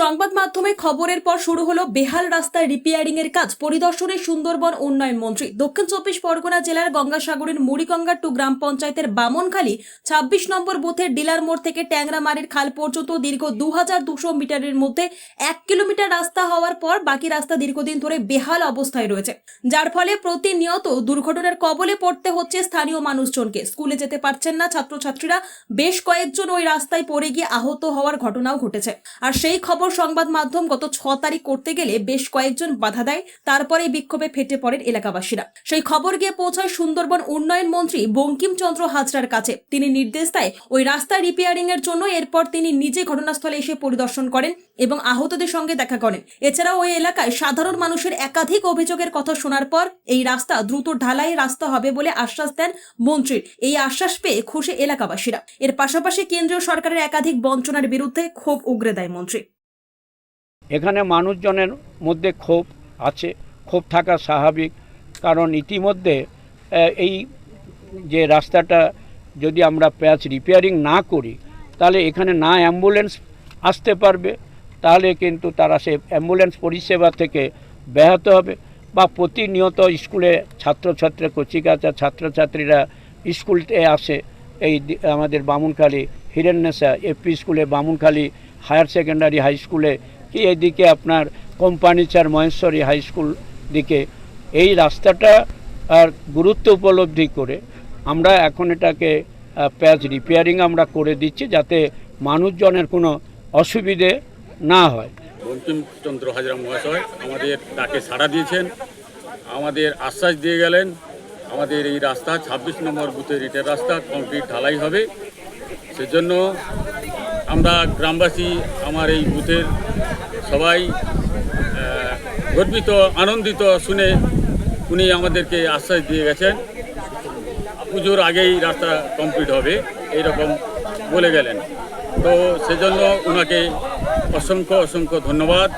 সংবাদ মাধ্যমে খবরের পর শুরু হলো বেহাল রাস্তার রিপেয়ারিং এর কাজ, পরিদর্শনে সুন্দরবন উন্নয়ন মন্ত্রী। দক্ষিণ চব্বিশ পরগনা জেলার গঙ্গাসাগরের মুড়িগঙ্গা টু গ্রাম পঞ্চায়েতের বামনখালী, ছাব্বিশ নম্বর বুথের ডিলার মোড় থেকে ট্যাংরামারির খাল পর্যন্ত দীর্ঘ দু মিটারের মধ্যে এক কিলোমিটার রাস্তা হওয়ার পর বাকি রাস্তা দীর্ঘদিন ধরে বেহাল অবস্থায় রয়েছে। যার ফলে প্রতিনিয়ত দুর্ঘটনার কবলে পড়তে হচ্ছে স্থানীয় মানুষজনকে। স্কুলে যেতে পারছেন না ছাত্রছাত্রীরা, বেশ কয়েকজন ওই রাস্তায় পড়ে গিয়ে আহত হওয়ার ঘটনাও ঘটেছে। আর সেই খবর সংবাদ মাধ্যম গত ছ তারিখ করতে গেলে বেশ কয়েকজন বাধা দেয়, তারপরে বিক্ষোভে ফেটে পড়েন এলাকাবাসীরা। সেই খবর গিয়ে পৌঁছায় সুন্দরবন উন্নয়ন মন্ত্রী বঙ্কিমচন্দ্র হাজরার কাছে। তিনি নির্দেশ দেয়, ওই রাস্তা রিপেয়ারিং এর জন্য এরপর তিনি নিজে ঘটনাস্থলে এসে পরিদর্শন করেন এবং আহতদের সঙ্গে দেখা করেন। এছাড়াও ওই এলাকায় সাধারণ মানুষের একাধিক অভিযোগের কথা শোনার পর এই রাস্তা দ্রুত ঢালাই রাস্তা হবে বলে আশ্বাস দেন মন্ত্রীর। এই আশ্বাস পেয়ে খুশি এলাকাবাসীরা। এর পাশাপাশি কেন্দ্রীয় সরকারের একাধিক বঞ্চনার বিরুদ্ধে ক্ষোভ উগরে দেয় মন্ত্রী। এখানে মানুষজনের মধ্যে ক্ষোভ আছে। ক্ষোভ থাকা স্বাভাবিক। কারণ ইতিমধ্যে এই যে রাস্তাটা যদি আমরা প্যাচ রিপেয়ারিং না করি, তাহলে এখানে না অ্যাম্বুলেন্স আসতে পারবে। তাহলে কিন্তু তারা সে অ্যাম্বুলেন্স পরিষেবা থেকে ব্যাহত হবে বা প্রতিনিয়ত স্কুলে ছাত্রছাত্রী, কচিকাচা ছাত্রছাত্রীরা স্কুলতে আসে। এই আমাদের বামুনখালী হিরেন্নেসা এপি স্কুলে, বামুনখালী হায়ার সেকেন্ডারি হাই স্কুলে কি এদিকে আপনার কোম্পানিচার মহেশ্বরী হাই স্কুল দিকে? এই রাস্তাটা আর গুরুত্ব উপলব্ধি করে আমরা এখন এটাকে প্যাচ রিপেয়ারিং আমরা করে দিচ্ছি যাতে মানুষজনের কোনো অসুবিধে না হয়। বঙ্কিমচন্দ্র হাজরা মহাশয় আমাদের তাকে সাড়া দিয়েছেন, আমাদের আশ্বাস দিয়ে গেলেন, আমাদের এই রাস্তা ছাব্বিশ নম্বর বুথের ইটের রাস্তা কংক্রিট ঢালাই হবে। সেজন্য আমরা গ্রামবাসী আমার এই বুথের সবাই গর্বিত, আনন্দিত শুনে উনি আমাদেরকে আশ্বাস দিয়ে গেছেন। পুজোর আগেই রাস্তা কমপ্লিট হবে, এইরকম বলে গেলেন। তো সেজন্য ওনাকে অসংখ্য অসংখ্য ধন্যবাদ।